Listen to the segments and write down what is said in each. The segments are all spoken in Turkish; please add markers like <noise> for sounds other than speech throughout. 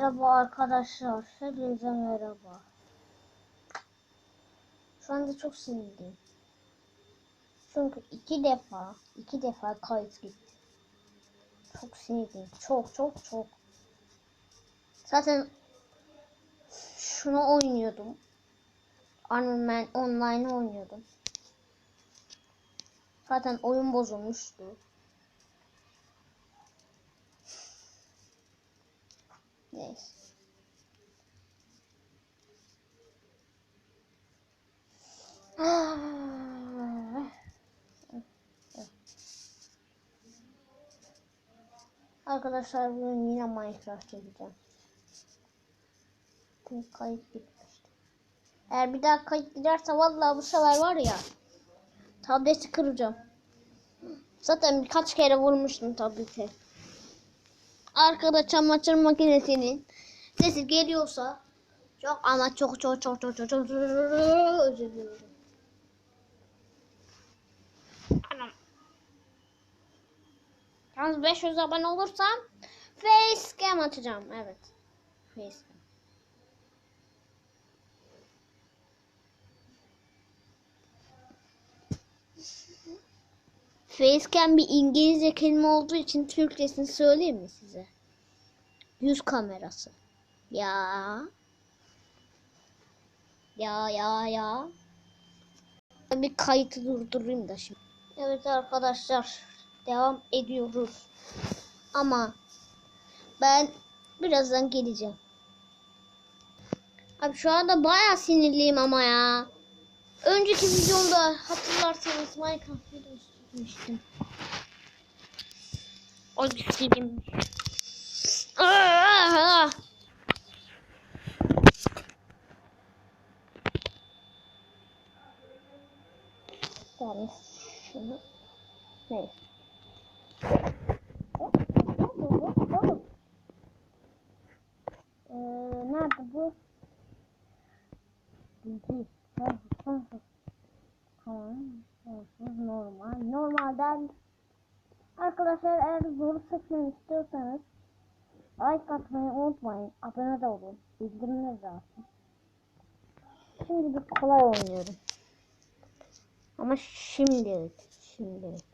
Merhaba arkadaşlar. Hepinize merhaba. Şu anda çok sinirliyim. Çünkü iki defa, iki defa kayıt gitti. Çok sinirliyim. Çok çok çok. Zaten şunu oynuyordum. Iron Man online oynuyordum. Zaten oyun bozulmuştu. Neyse. Arkadaşlar bugün yine Minecraft çekeceğim. Bir kayıt bitmişti. Eğer bir daha kayıt giderse vallahi bu sefer var ya tableti kıracağım. Zaten birkaç kere vurmuştum tableti. Arkada çamaşır makinesinin sesi geliyorsa çok ama çok çok çok çok çok çok özür diliyorum. Anam. Yalnız 500 abone olursam facecam atacağım. Evet. Facecam. Facecam bir İngilizce kelime olduğu için Türkçesini söyleyeyim mi size? Yüz kamerası. Ya. Ya ya ya. Ben bir kayıtı durdurayım da şimdi. Evet arkadaşlar. Devam ediyoruz. Ama ben birazdan geleceğim. Abi şu anda bayağı sinirliyim ama ya. Önceki videomda hatırlarsanız Minecraft videosu çekmiştim. O. Aa! Yani şunu neyse. Ee, nerede bu? Bilgi. Tamam. Sonsuz normal. Normalden arkadaşlar eğer zoru seçmeni istiyorsanız like atmayı unutmayın. Abone de olun. Bildirimler de. Şimdi bir kolay oynuyorum. Ama şimdilik. Şimdilik.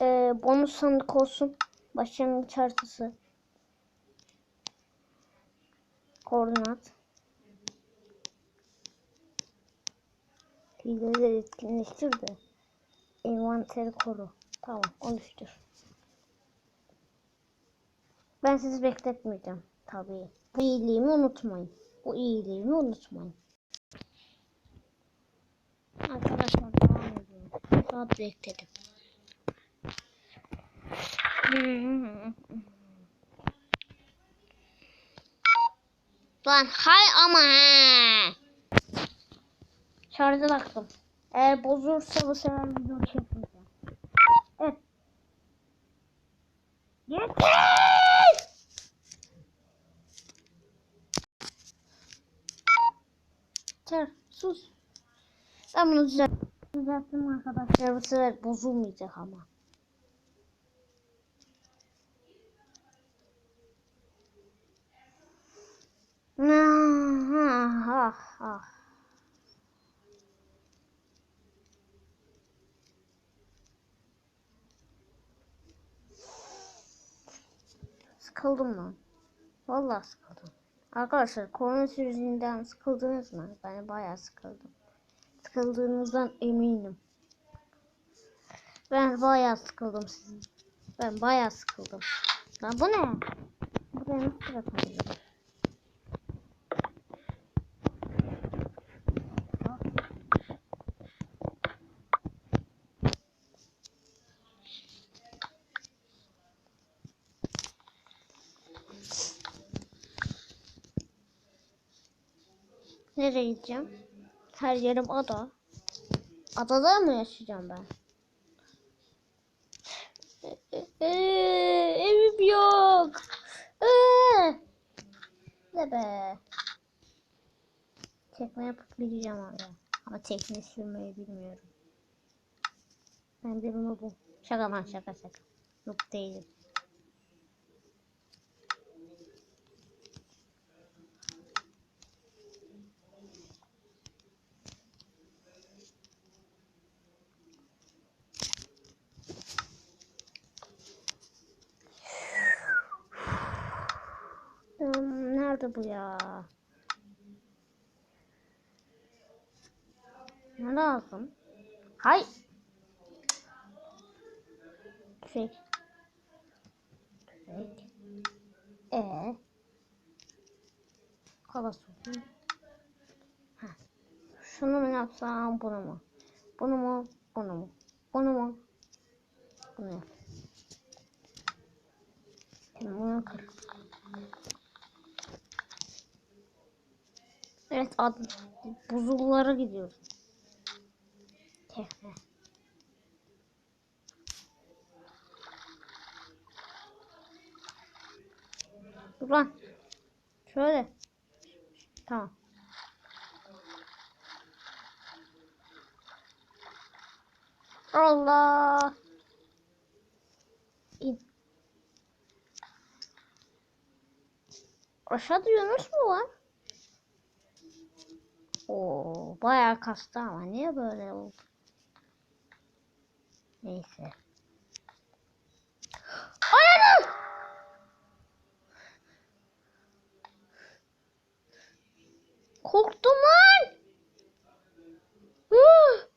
Ee, bonus sandık olsun. Başlangıç haritası. Koordinat. Hileleri etkinleştir de. Envanteri koru. Tamam oluştur. Ben sizi bekletmeyeceğim. Tabii. Bu iyiliğimi unutmayın. Bu iyiliğimi unutmayın. Arkadaşlar devam ediyorum. Saat bekledim. <laughs> Lan hay ama he. Şarja taktım. Eğer bozulursa bu sefer video çekmeyeceğim. Evet. Yeter! Yeter. Sus. Ben bunu düzelt düzelttim arkadaşlar. Bu sefer bozulmayacak ama. Sıkıldım lan. Vallahi sıkıldım. Arkadaşlar korona yüzünden sıkıldınız mı? Ben bayağı sıkıldım. Sıkıldığınızdan eminim. Ben bayağı sıkıldım sizin. Ben bayağı sıkıldım. Lan bu ne? Buraya nasıl bırakabilirim? Nereye gideceğim? Her yerim ada. Adada mı yaşayacağım ben? Ee, evim yok. Ee, ne be? Tekne yapıp gideceğim oraya. Ama tekne sürmeyi bilmiyorum. Ben bir noobum. Şaka lan şaka şaka. Noob değilim. Nerede bu ya? Ne lazım? Hay. Tüfek. Tüfek. Ee. Kala. Heh. Şunu mu yapsam bunu mu? Bunu mu? Bunu mu? Bunu mu? Bunu yap. Bunu kır. Evet ad buzullara gidiyoruz. Tekne. Dur lan. Şöyle. Tamam. Allah. İn. Aşağıda Yunus mu var? Oo, bayağı kastı ama niye böyle oldu? Neyse. Ananı! Korktum lan. Huh!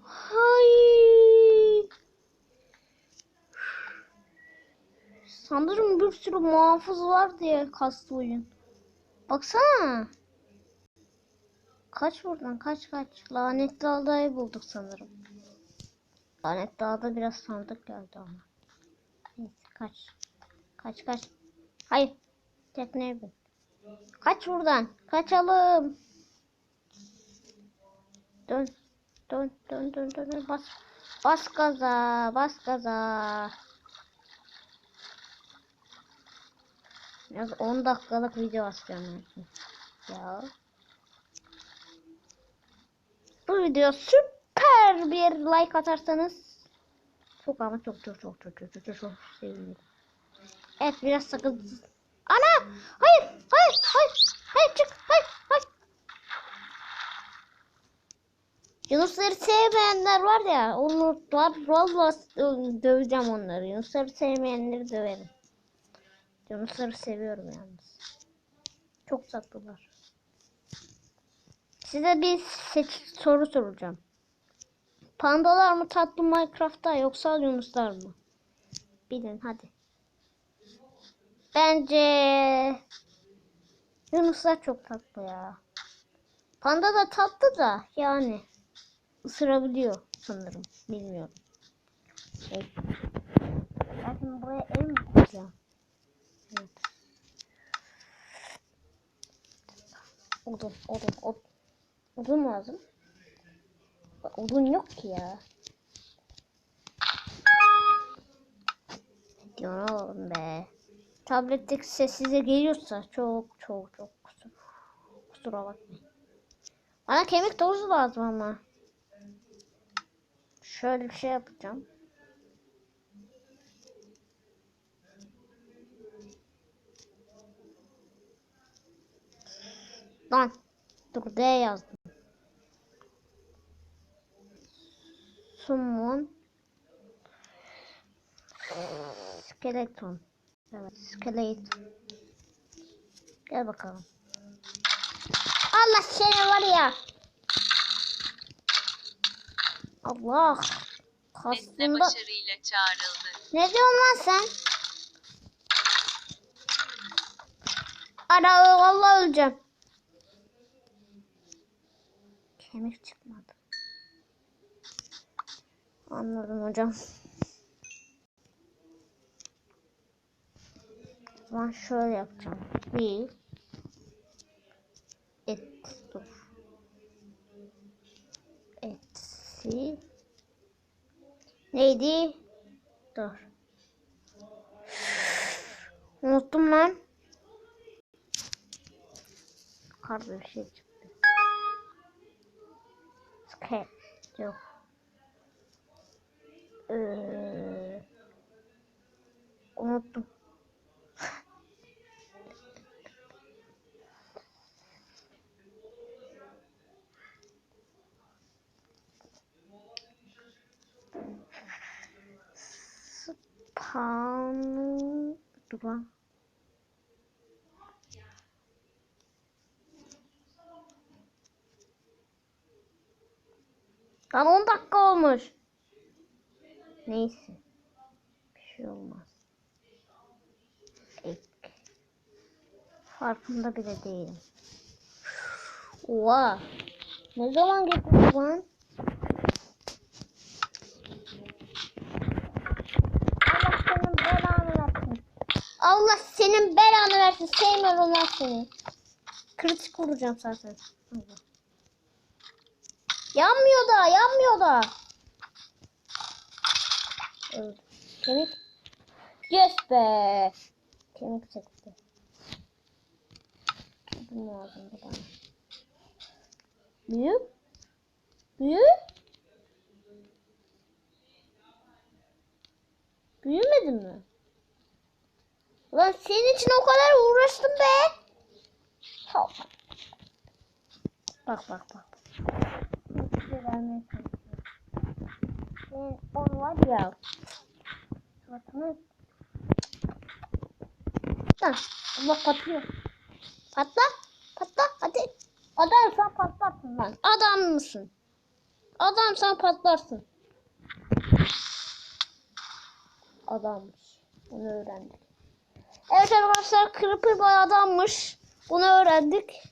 Hay. Sanırım bir sürü muhafız var diye kastı oyun. Baksana. Kaç buradan kaç kaç. Lanetli adayı bulduk sanırım. Lanetli ada biraz sandık geldi ama. Neyse kaç. Kaç kaç. Hayır. Tekneye bin. Kaç buradan. Kaçalım. Dön. Dön dön dön dön. Bas. Bas gaza. Bas gaza. Biraz 10 dakikalık video atacağım ben. Ya. Bu video süper bir like atarsanız çok ama çok çok çok çok çok çok çok, sevinirim. Evet biraz sakın. Ana! Hayır! Hayır! Hayır! Hayır çık! Hayır! Hayır! Yunusları sevmeyenler var ya onu vallahi döveceğim onları. Yunusları sevmeyenleri döverim. Yunusları seviyorum yalnız. Çok tatlılar. Size bir soru soracağım. Pandalar mı tatlı Minecraft'ta yoksa Yunuslar mı? Bilin hadi. Bence Yunuslar çok tatlı ya. Panda da tatlı da yani ısırabiliyor sanırım. Bilmiyorum. Şey. Ben buraya ev mi koyacağım? Odun, odun, odun. Odun lazım. Odun yok ki ya. Diyor alalım be. Tabletteki ses size geliyorsa çok çok çok kusur, kusura bakmayın. Bana kemik tozu lazım ama. Şöyle bir şey yapacağım. Lan. Dur D yazdım. Summon. Skeleton. Evet, skeleton. Gel bakalım. Allah seni var ya. Allah. Nesne Kastımda. başarıyla çağrıldı. Ne diyorsun lan sen? Ana vallahi öleceğim. Kemik çıkmadı. Anladım hocam. O zaman şöyle yapacağım. Bir. Et. Dur. Etsi. Neydi? Dur. Unuttum lan. Yukarıda bir şey. Sket. Yok. Ee, unuttum. Pan Dur lan. Lan 10 dakika olmuş. Neyse. Bir şey olmaz. Ek. Farkında bile değilim. Oha. Ne zaman getirdi lan? Allah senin belanı versin. Sevmiyorum lan seni. Kritik vuracağım zaten. Allah. Yanmıyor da, yanmıyor da. Kemik. Yes be. Kemik çıktı. Kemik lazım bir tane. Büyü. Büyü. Büyümedin mi? Lan senin için o kadar uğraştım be. Bak bak bak. Size vermeye çalışıyorum. Senin onu var ya. Suratını. Allah patlıyor. Patla. Patla. Hadi. Adam sen patlarsın lan. Adam mısın? Adam sen patlarsın. Adammış. Bunu öğrendik. Evet arkadaşlar Creeper bir adammış. Bunu öğrendik.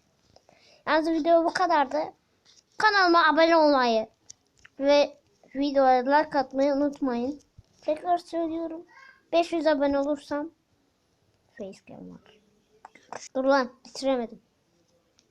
Yalnız video bu kadardı. Kanalıma abone olmayı ve videoya like atmayı unutmayın. Tekrar söylüyorum. 500 abone olursam facecam var. Dur lan bitiremedim.